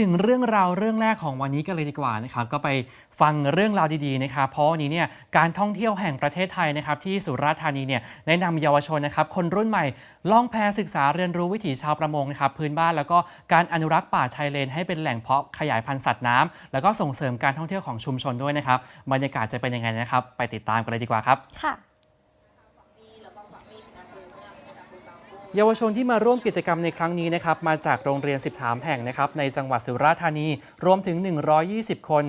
ถึงเรื่องราวเรื่องแรกของวันนี้กันเลยดีกว่านะครับก็ไปฟังเรื่องราวดีๆนะครับเพราะวันนี้เนี่ยการท่องเที่ยวแห่งประเทศไทยนะครับที่สุราษฎร์ธานีเนี่ยได้นำเยาวชนนะครับคนรุ่นใหม่ล่องแพศึกษาเรียนรู้วิถีชาวประมงนะครับพื้นบ้านแล้วก็การอนุรักษ์ป่าชายเลน ให้เป็นแหล่งเพาะขยายพันธุ์สัตว์น้ำแล้วก็ส่งเสริมการท่องเที่ยวของชุมชนด้วยนะครับบรรยากาศจะเป็นยังไงนะครับ ไปติดตามกันเลยดีกว่าครับค่ะ เยาวชนที่มาร่วมกิจกรรมในครั้งนี้นะครับมาจากโรงเรียน 13 แห่งนะครับในจังหวัดสุราษฎร์ธานีรวมถึง 120 คน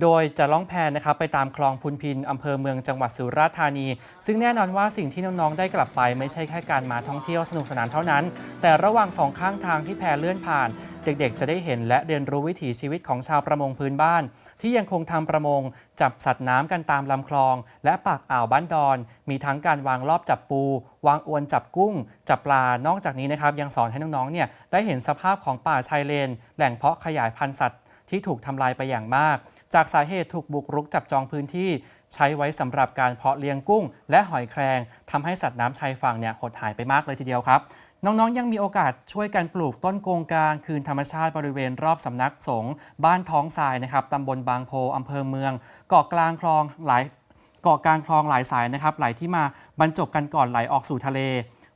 โดยจะล่องแพนะครับไปตามคลองพุนพินอำเภอเมืองจังหวัดสุราษฎร์ธานี ซึ่งแน่นอนว่าสิ่งที่น้องๆได้กลับไปไม่ใช่แค่การมาท่องเที่ยวสนุกสนานเท่านั้น แต่ระหว่างสองข้างทางที่แพเลื่อนผ่าน เด็กๆ จะได้เห็นและเรียนรู้วิถีชีวิตของชาวประมงพื้นบ้าน ที่ยังคงทำประมง จับสัตว์น้ำกันตามลำคลอง และปากอ่าวบ้านดอน มีทั้งการวางรอบจับปู วางอวนจับกุ้ง จับปลานอกจากนี้นะครับยังสอนให้น้องๆเนี่ยได้เห็นสภาพของป่าชายเลน แหล่งเพาะขยายพันธุ์สัตว์ที่ถูกทำลายไปอย่างมาก จากสาเหตุถูกบุกรุกจับจองพื้นที่ ใช้ไว้สำหรับการเพาะเลี้ยงกุ้ง และหอยแครงทำให้สัตว์น้ำชายฝั่งเนี่ยหดหายไปมากเลยทีเดียวครับ น้องๆ ยังมีโอกาสช่วยกันปลูกต้นโกงกลางคืนธรรมชาติบริเวณรอบสำนักสงฆ์บ้านท้องทรายนะครับตำบลบางโพอำเภอเมืองเกาะกลางคลองหลายเกาะกลางคลองหลายสายนะครับไหลที่มาบรรจบกันก่อนไหลออกสู่ทะเล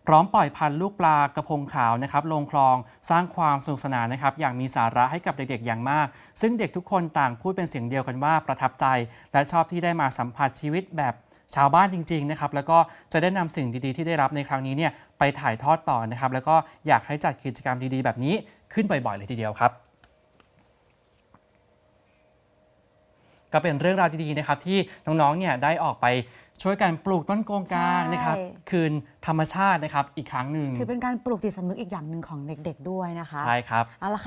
พร้อมปล่อยพันธุ์ลูกปลากระพงขาวนะครับลงคลองสร้างความสนุกสนานนะครับอย่างมีสาระให้กับเด็กๆอย่างมาก ซึ่งเด็กทุกคนต่างพูดเป็นเสียงเดียวกันว่าประทับใจ และชอบที่ได้มาสัมผัสชีวิตแบบชาวบ้านจริงๆนะครับแล้วก็จะได้นำสิ่งดีๆ ที่ได้รับในครั้งนี้เนี่ยไปถ่ายทอดต่อนะครับแล้วก็อยากให้จัดกิจกรรมดีๆ แบบนี้ขึ้นบ่อยๆเลยทีเดียวครับ ก็เป็นเรื่องราวดีๆนะครับที่น้องๆเนี่ยได้ออกไปช่วยกันปลูกต้นโกงกลางนะครับใช่ คืนธรรมชาตินะครับอีกครั้งหนึ่งถือเป็นการปลูกจิตสำนึกอีกอย่างหนึ่งของเด็กๆด้วยนะคะใช่ครับ เอาละค่ะ